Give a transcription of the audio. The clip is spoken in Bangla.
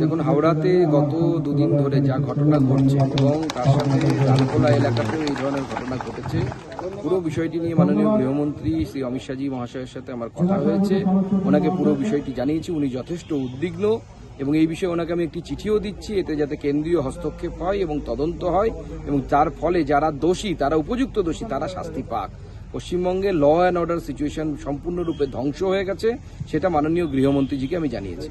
দেখুন, হাওড়াতে গত দুদিন ধরে যা ঘটনা ঘটছে এবং তার সাথে লালখোলা এলাকাতেও এই ধরনের ঘটনা ঘটেছে। পুরো বিষয়টি নিয়ে মাননীয় গৃহমন্ত্রী শ্রী অমিত শাহজি মহাশয়ের সাথে আমার কথা হয়েছে। ওনাকে পুরো বিষয়টি জানিয়েছি, উনি যথেষ্ট উদ্বিগ্ন এবং এই বিষয়ে ওনাকে আমি একটি চিঠিও দিচ্ছি, এতে যাতে কেন্দ্রীয় হস্তক্ষেপ হয় এবং তদন্ত হয় এবং তার ফলে যারা দোষী, তারা উপযুক্ত দোষী, তারা শাস্তি পাক। পশ্চিমবঙ্গে ল অ্যান্ড অর্ডার সিচুয়েশন সম্পূর্ণরূপে ধ্বংস হয়ে গেছে, সেটা মাননীয় গৃহমন্ত্রীজিকে আমি জানিয়েছি।